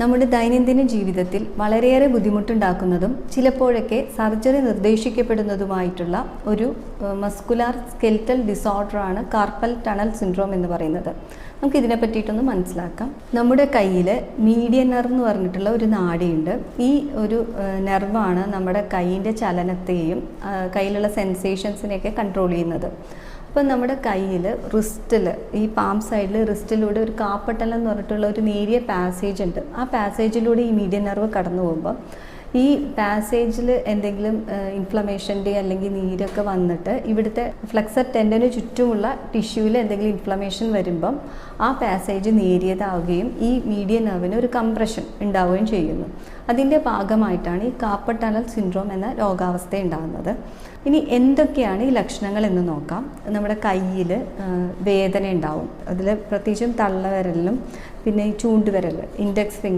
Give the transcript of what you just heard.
നമ്മുടെ ദൈനംദിന ജീവിതത്തിൽ വളരെയേറെ ബുദ്ധിമുട്ടുണ്ടാക്കുന്നതും ചിലപ്പോഴൊക്കെ സർജറി നിർദ്ദേശിക്കപ്പെടുന്നതുമായിട്ടുള്ള ഒരു മസ്കുലാർ സ്കെൽറ്റൽ ഡിസോർഡറാണ് കാർപ്പൽ ടണൽ സിൻഡ്രോം എന്ന് പറയുന്നത്. നമുക്ക് ഇതിനെ പറ്റിയിട്ടൊന്ന് മനസ്സിലാക്കാം. നമ്മുടെ കയ്യിൽ മീഡിയൻ നെർവ് എന്ന് പറഞ്ഞിട്ടുള്ള ഒരു നാടിയുണ്ട്. ഈ ഒരു നെർവാണ് നമ്മുടെ കൈയിന്റെ ചലനത്തെയും കയ്യിലുള്ള സെൻസേഷൻസിനെയൊക്കെ കൺട്രോൾ ചെയ്യുന്നത്. അപ്പം നമ്മുടെ കയ്യിൽ റിസ്റ്റിൽ ഈ പാം സൈഡിൽ റിസ്റ്റിലൂടെ ഒരു കാപ്പട്ടലെന്ന് പറഞ്ഞിട്ടുള്ള ഒരു നേരിയ പാസേജ് ഉണ്ട്. ആ പാസേജിലൂടെ ഈ മീഡിയൻ നെർവ് കടന്നു പോകുമ്പോൾ ഈ പാസേജിൽ എന്തെങ്കിലും ഇൻഫ്ലമേഷന്റെ അല്ലെങ്കിൽ നീരൊക്കെ വന്നിട്ട് ഇവിടുത്തെ ഫ്ലെക്സർ ടെൻഡന് ചുറ്റുമുള്ള ടിഷ്യൂവിൽ എന്തെങ്കിലും ഇൻഫ്ലമേഷൻ വരുമ്പം ആ പാസേജ് നേരിയതാവുകയും ഈ മീഡിയൻ നെർവിന് ഒരു കംപ്രഷൻ ഉണ്ടാവുകയും ചെയ്യുന്നു. അതിന്റെ ഭാഗമായിട്ടാണ് ഈ കാപ്പർ ടണൽ സിൻഡ്രോം എന്ന രോഗാവസ്ഥ ഉണ്ടാകുന്നത്. ഇനി എന്തൊക്കെയാണ് ഈ ലക്ഷണങ്ങൾ എന്ന് നോക്കാം. നമ്മുടെ കയ്യിൽ വേദന ഉണ്ടാവും. അതിൽ പ്രത്യേകിച്ചും തള്ളവിരലിലും പിന്നെ ഈ ചൂണ്ടുവിരൽ ഇൻഡെക്സ്